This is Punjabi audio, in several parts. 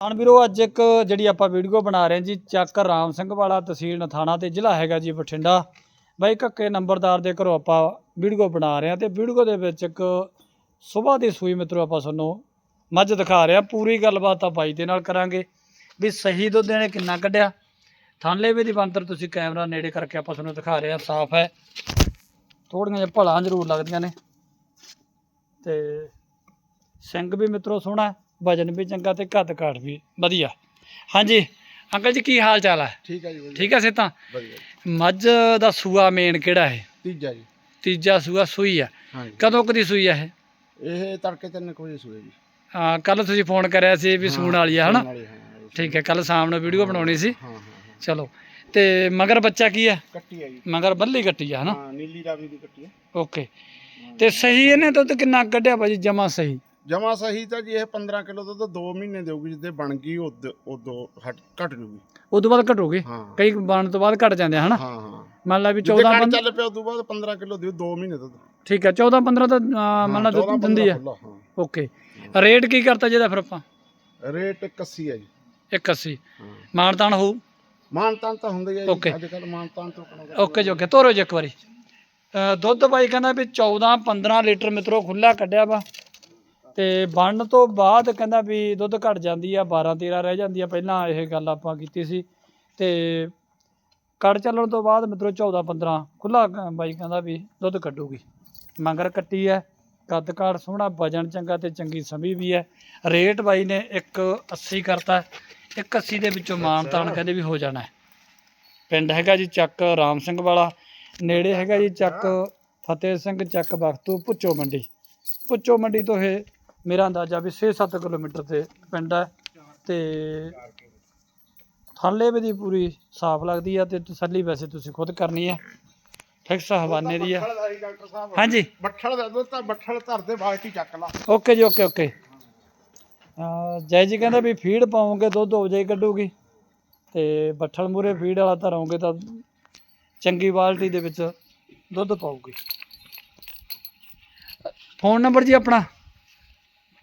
ਹਾਂ ਵੀਰੋ, ਅੱਜ ਇੱਕ ਜਿਹੜੀ ਆਪਾਂ ਵੀਡੀਓ ਬਣਾ ਰਹੇ ਹਾਂ ਜੀ, ਚੱਕ ਰਾਮ ਸਿੰਘ ਵਾਲਾ ਤਹਿਸੀਲ ਨਥਾਣਾ ਤੇ ਜ਼ਿਲ੍ਹਾ ਹੈਗਾ ਜੀ ਬਠਿੰਡਾ। ਬਾਈ ਕੱਕੇ ਨੰਬਰਦਾਰ ਦੇ ਘਰੋਂ ਆਪਾਂ ਵੀਡੀਓ ਬਣਾ ਰਹੇ ਹਾਂ ਤੇ ਵੀਡੀਓ ਦੇ ਵਿੱਚ ਇੱਕ ਸਵੇਰ ਦੀ ਸੂਈ ਮਿੱਤਰੋ ਆਪਾਂ ਤੁਹਾਨੂੰ ਮੱਝ ਦਿਖਾ ਰਹੇ ਹਾਂ। ਪੂਰੀ ਗੱਲਬਾਤ ਆ ਬਾਈ ਦੇ ਨਾਲ ਕਰਾਂਗੇ ਵੀ ਸਹੀ ਦੁੱਧ ਇਹਨੇ ਕਿੰਨਾ ਕੱਢਿਆ। ਥਾਂਲੇ ਵੀ ਦੀ ਬੰਤਰ ਤੁਸੀਂ ਕੈਮਰਾ ਨੇੜੇ ਕਰਕੇ ਆਪਾਂ ਤੁਹਾਨੂੰ ਦਿਖਾ ਰਹੇ ਹਾਂ, ਸਾਫ਼ ਹੈ। ਥੋੜੀਆਂ ਜਿਹਾ ਭਲਾਂ ਜ਼ਰੂਰ ਲੱਗਦੀਆਂ ਨੇ। ਤੇ ਸਿੰਘ ਵੀ ਮਿੱਤਰੋ ਸੋਹਣਾ ਵਜਨ ਵੀ ਚੰਗਾ ਤੇ ਕੱਦ ਕਾਠ ਵੀ ਵਧੀਆ। ਹਾਂਜੀ ਅੰਕਲ ਜੀ ਕੀ ਹਾਲ ਚਾਲ ਹੈ ਠੀਕ ਹੈ ਜੀ ਵਧੀਆ। ਠੀਕ ਹੈ ਸੇ ਤਾਂ ਵਧੀਆ ਮੱਝ ਦਾ ਸੂਆ ਮੇਨ ਕਿਹੜਾ ਹੈ ਤੀਜਾ ਜੀ। ਤੀਜਾ ਸੂਆ ਸੂਈ ਆ। ਹਾਂਜੀ। ਕਦੋਂ ਕਦੀ ਸੂਈ ਆ ਇਹ? ਇਹ ਤੜਕੇ ਤਿੰਨ ਕੁ ਵਜੇ ਸੂਏ ਜੀ। ਹਾਂ ਕੱਲ ਤੁਸੀਂ ਫੋਨ ਕਰਿਆ ਸੀ ਵੀ ਸੂਣ ਵਾਲੀ ਆ ਹਨਾ? ਹਾਂ, ਠੀਕ ਹੈ ਕੱਲ ਸ਼ਾਮ ਨੂੰ ਵੀਡੀਓ ਬਣਾਉਣੀ ਸੀ। ਹਾਂ ਹਾਂ ਹਾਂ। ਚਲੋ ਤੇ ਮਗਰ ਬੱਚਾ ਕੀ ਹੈ ਕੱਟੀ ਹੈ ਜੀ। ਮਗਰ ਬੱਲੀ ਕੱਟੀ ਆ ਹਨਾ? ਹਾਂ ਨੀਲੀ ਰਾਵੀ ਦੀ ਕੱਟੀ ਹੈ ਓਕੇ। ਤੇ ਸਹੀ ਇਹਨੇ ਦੁੱਧ ਕਿੰਨਾ ਕੱਢਿਆ ਭਾਜੀ ਜਮਾ ਸਹੀ? ਜਮਾ ਸਹੀ ਤਾਂ ਜੀ ਇਹ 15 ਕਿਲੋ ਦੁੱਧ 2 ਮਹੀਨੇ ਦੇਊਗੀ ਜਿੱਦੇ ਬਣ ਗਈ ਉਦ ਉਦੋਂ ਹਟ ਘਟ ਜੂਗੀ। ਉਦੋਂ ਬਾਅਦ ਘਟੋਗੇ? ਹਾਂ। ਕਈ ਬਣ ਤੋਂ ਬਾਅਦ ਘਟ ਜਾਂਦੇ ਆ ਹਨਾ? ਹਾਂ ਹਾਂ। ਮੰਨ ਲਾ ਵੀ ਜਿੱਦੇ 14 ਘਰ 15 ਚੱਲ ਪਿਆ ਉਦੋਂ ਬਾਅਦ 15 ਕਿਲੋ ਦਿਓ 2 ਮਹੀਨੇ ਦੁੱਧ। ਠੀਕ ਹੈ 14 15 ਤਾਂ ਅਹ, ਮੰਨ ਲਾ ਹਾਂ, ਦਿੰਦੀ ਆ। ਖੁੱਲਾ, ਹਾਂ। ਓਕੇ। ਰੇਟ ਕੀ ਕਰਤਾ ਜਿਹਦਾ ਫਿਰ ਆਪਾਂ? ਰੇਟ 81 ਹੈ ਜੀ। 81 ਹਾਂ। ਮਾਨਤਾਨ ਹੋਊ? ਮਾਨਤਾਨ ਤਾਂ ਹੁੰਦਾ ਹੀ ਹੈ Okay. ਜੀ ਅੱਜ ਕੱਲ ਮਾਨਤਾਨ ਤੋਂ ਓਕੇ ਜੀ ਓਕੇ। ਤੋਰੋ ਜੀ ਇੱਕ ਵਾਰੀ। ਅਹ ਦੁੱਧ ਬਾਈ ਕਹਿੰਦਾ ਵੀ 14 15 ਲੀਟਰ ਮਿੱਤਰੋ ਖੁੱਲਾ ਕੱਢਿਆ ਵਾ। ਤੇ ਬਣਨ ਤੋਂ ਬਾਅਦ ਕਹਿੰਦਾ ਵੀ ਦੁੱਧ ਘਟ ਜਾਂਦੀ ਆ 12 13 ਰਹਿ ਜਾਂਦੀ ਆ ਪਹਿਲਾਂ ਇਹ ਗੱਲ ਆਪਾਂ ਕੀਤੀ ਸੀ। ਤੇ ਕੱਢ ਚੱਲਣ ਤੋਂ ਬਾਅਦ ਮਿੱਤਰੋ 14 15 ਖੁੱਲਾ ਬਾਈ ਕਹਿੰਦਾ ਵੀ ਦੁੱਧ ਕੱਢੂਗੀ। ਮਗਰ ਕੱਟੀ ਐ ਕੱਦ ਕਾਠ ਸੋਹਣਾ ਵਜਨ ਚੰਗਾ ਤੇ ਚੰਗੀ ਸਮੀ ਵੀ ਐ। ਰੇਟ ਬਾਈ ਨੇ 180 ਕਰਤਾ 180 ਦੇ ਵਿੱਚੋਂ ਮਾਨਤਾਨ ਕਹਿੰਦੇ ਵੀ ਹੋ ਜਾਣਾ ਹੈ ਪਿੰਡ ਹੈਗਾ ਜੀ ਚੱਕ ਰਾਮ ਸਿੰਘ ਵਾਲਾ ਨੇੜੇ ਹੈਗਾ ਜੀ ਚੱਕ ਫਤਿਹ ਸਿੰਘ ਚੱਕ ਬਖਤੂ ਪੁੱਚੋ ਮੰਡੀ। ਪੁੱਚੋ ਮੰਡੀ ਤੋਂ ਇਹ ਮੇਰਾ ਅੰਦਾਜ਼ਾ ਵੀ 6-7 ਕਿਲੋਮੀਟਰ ਤੇ ਪਿੰਡ ਹੈ ਤੇ ਥਾਲੇ ਵੀ ਦੀ ਪੂਰੀ ਸਾਫ਼ ਲੱਗਦੀ ਆ ਤੇ ਤਸੱਲੀ ਵੈਸੇ ਤੁਸੀਂ ਖੁਦ ਕਰਨੀ ਹੈ ਫਿਕਸ ਹਵਾਨੇ ਦੀ ਆ। ਹਾਂਜੀ। ਬੱਠਲ ਦਾ ਦੁੱਧ ਤਾਂ ਬੱਠਲ ਧਰਦੇ ਬਾਲਟੀ ਚੱਕ ਲਾ। ਓਕੇ ਜੀ ਓਕੇ ਓਕੇ। ਜੈ ਜੀ ਕਹਿੰਦਾ ਵੀ ਫੀਡ ਪਾਉਂਗੇ ਦੁੱਧ ਹੋ ਜਾਈ ਕੱਢੂਗੀ। ਤੇ ਬੱਠਲ ਮੂਰੇ ਫੀਡ ਵਾਲਾ ਧਰੋਗੇ ਤਾਂ ਚੰਗੀ ਬਾਲਟੀ ਦੇ ਵਿੱਚ ਦੁੱਧ ਪਾਊਗੀ। ਫੋਨ ਨੰਬਰ ਜੀ ਆਪਣਾ?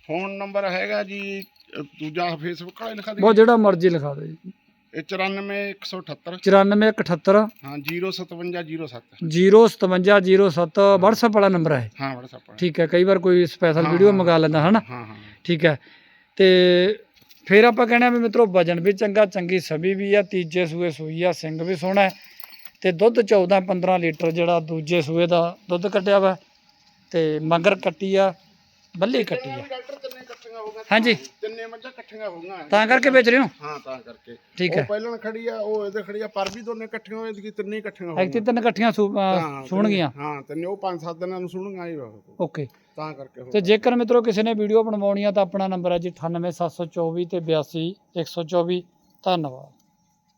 ਫੋਨ ਨੰਬਰ ਹੈਗਾ ਜੀ ਅ, ਦੂਜਾ ਫੇਸਬੁੱਕ ਵਾਲਾ ਲਿਖਾ ਬਹੁਤ ਦੇ ਜਿਹੜਾ ਮਰਜ਼ੀ ਲਿਖਾ ਦਿਓ ਜੀ। ਇਹ 94178 9478 ਹਾਂ 05707 05707 WhatsApp ਵਾਲਾ ਨੰਬਰ ਹੈ ਹਾਂ WhatsApp ਵਾਲਾ। ਠੀਕ ਹੈ ਕਈ ਵਾਰ ਕੋਈ ਸਪੈਸ਼ਲ ਹਾਂ, ਵੀਡੀਓ ਹਾਂ। ਮੰਗਾ ਲੈਂਦਾ ਹਨਾ? ਹਾਂ ਹਾਂ। ਠੀਕ ਹੈ। ਤੇ ਫਿਰ ਆਪਾਂ ਕਹਿਣਾ ਵੀ ਮਿੱਤਰੋ ਵਜਨ ਵੀ ਚੰਗਾ ਚੰਗੀ ਸਭੀ ਵੀ ਆ ਤੀਜੇ ਸੂਏ ਸੂਈ ਆ ਸਿੰਘ ਵੀ ਸੋਹਣਾ ਹੈ। ਤੇ ਦੁੱਧ 14 15 ਲੀਟਰ ਜਿਹੜਾ ਦੂਜੇ ਸੂਏ ਦਾ ਦੁੱਧ ਕੱਢਿਆ ਵਾ ਤੇ ਮਗਰ ਕੱਟੀ ਆ ਬੱਲੀ ਕੱਟੀ ਆ ਡਾਕਟਰ ਤਿੰਨੇ ਇਕੱਠੀਆਂ ਹੋ ਗਈਆਂ ਹਾਂਜੀ। ਤਿੰਨੇ ਮੱਝਾਂ ਇਕੱਠੀਆਂ ਹੋ ਗਈਆਂ। ਤਾਂ ਕਰਕੇ ਵੇਚ ਰਹੇ ਹੋ? ਹਾਂ ਤਾਂ ਕਰਕੇ। ਠੀਕ ਉਹ ਹੈ ਪਹਿਲਾਂ ਖੜੀ ਆ ਉਹ ਇਹਦੇ ਖੜੀ ਆ ਪਰ ਵੀ ਦੋਨੇ ਇਕੱਠੀਆਂ ਹੋਏ ਕਿ ਤਿੰਨੇ ਇਕੱਠੀਆਂ ਹੋ ਐਕਤੀ ਤਿੰਨ ਇਕੱਠੀਆਂ ਸੂ- ਅਹ ਹਾਂ, ਸੁਣ ਗਈਆਂ। ਹਾਂ ਤਿੰਨੇ ਉਹ ਪੰਜ ਸੱਤ ਦਿਨਾਂ ਨੂੰ ਸੁਣੂਗਾ ਹੀ ਉਹ। ਓਕੇ। ਤਾਂ ਕਰਕੇ ਤੇ ਜੇਕਰ ਮਿੱਤਰੋ ਕਿਸੇ ਨੇ ਵੀਡੀਓ ਬਣਵਾਉਣੀ ਆ ਤਾਂ ਆਪਣਾ ਨੰਬਰ ਹੈ ਜੀ 98724 ਤੇ 82 124 ਧੰਨਵਾਦ।